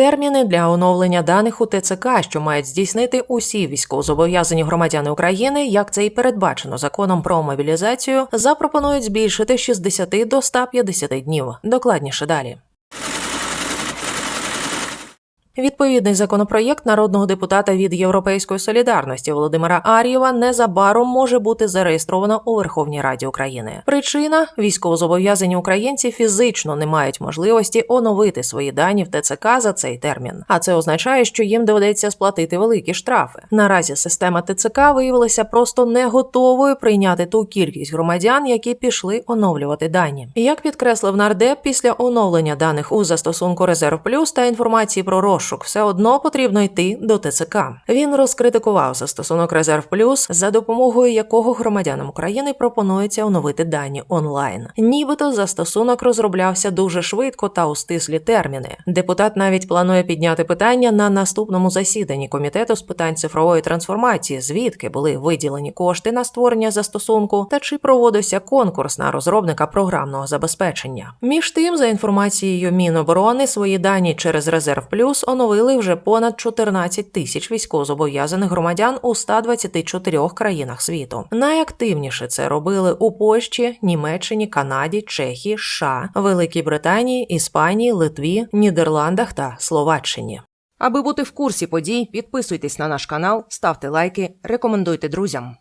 Терміни для оновлення даних у ТЦК, що мають здійснити усі військовозобов'язані громадяни України, як це і передбачено законом про мобілізацію, запропонують збільшити з 60 до 150 днів. Докладніше далі. Відповідний законопроєкт народного депутата від Європейської солідарності Володимира Ар'єва незабаром може бути зареєстровано у Верховній Раді України. Причина військовозобов'язані українці фізично не мають можливості оновити свої дані в ТЦК за цей термін. А це означає, що їм доведеться сплатити великі штрафи. Наразі система ТЦК виявилася просто не готовою прийняти ту кількість громадян, які пішли оновлювати дані. Як підкреслив нардеп, після оновлення даних у застосунку Резерв Плюс та інформації про розшук, все одно потрібно йти до ТЦК. Він розкритикував застосунок Резерв Плюс, за допомогою якого громадянам України пропонується оновити дані онлайн. Нібито застосунок розроблявся дуже швидко та у стислі терміни. Депутат навіть планує підняти питання на наступному засіданні комітету з питань цифрової трансформації, звідки були виділені кошти на створення застосунку та чи проводився конкурс на розробника програмного забезпечення. Між тим, за інформацією Міноборони, свої дані через Резерв Плюс оновили вже понад 14 тисяч військовозобов'язаних громадян у 124 країнах світу. Найактивніше це робили у Польщі, Німеччині, Канаді, Чехії, США, Великій Британії, Іспанії, Литві, Нідерландах та Словаччині. Аби бути в курсі подій, підписуйтесь на наш канал, ставте лайки, рекомендуйте друзям.